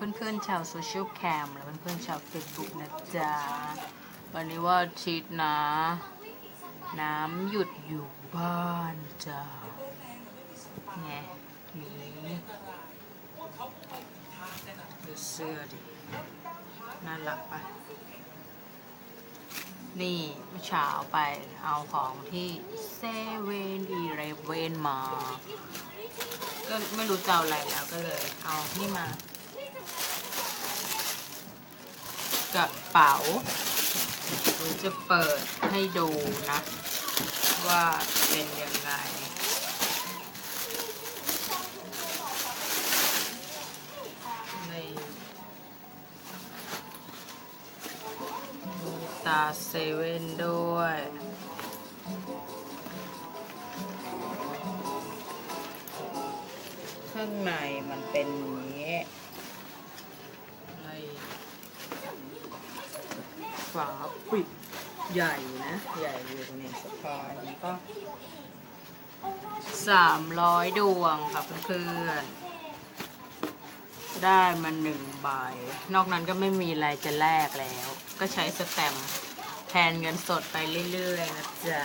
เพื่อนๆชาวโซเชียลแคมและเพื่อนๆชาวเฟซบุ๊กนะจ๊ะ วันนี้ว่าชีตนะ น้ำหยุดอยู่บ้านจ้ะไงหมีดูเสื้อดิน่ารักปะนี่เมื่อเช้าไปเอาของที่เซเว่นอีเรเวนมา ก็ไม่รู้จะเอาอะไรแล้วก็เลยเอานี่มา กระเป๋าเดี๋ยวจะเปิดให้ดูนะ ว่าเป็นยังไงในตาเซเว่นด้วยข้างในมันเป็นอย่างนี้ ฝาปิดใหญ่นะ ใหญ่อยู่ตรงนี้สะพายแล้วก็สามร้อยดวงค่ะเพื่อนๆได้มาหนึ่งใบ นอกนั้นก็ไม่มีอะไรจะแลกแล้ว ก็ใช้สแตมป์แทนเงินสดไปเรื่อยๆนะจ๊ะ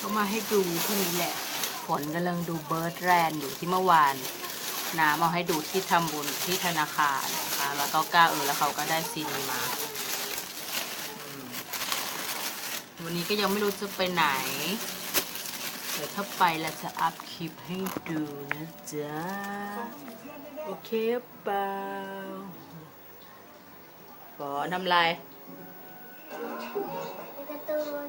ก็มาให้ดูที่นี้แหละ ฝนกำลังดูเบิร์ดแรนอยู่ที่เมื่อวาน น้ำเอาให้ดูที่ทำบุญที่ธนาคารนะคะแล้วก็ก้าเออแล้วเขาก็ได้ซีดีมา วันนี้ก็ยังไม่รู้จะไปไหนเดี๋ยวถ้าไปเราจะอัพคลิปให้ดูนะจ๊ะ โอเคเปล่าขอนทำลายการ์ตูน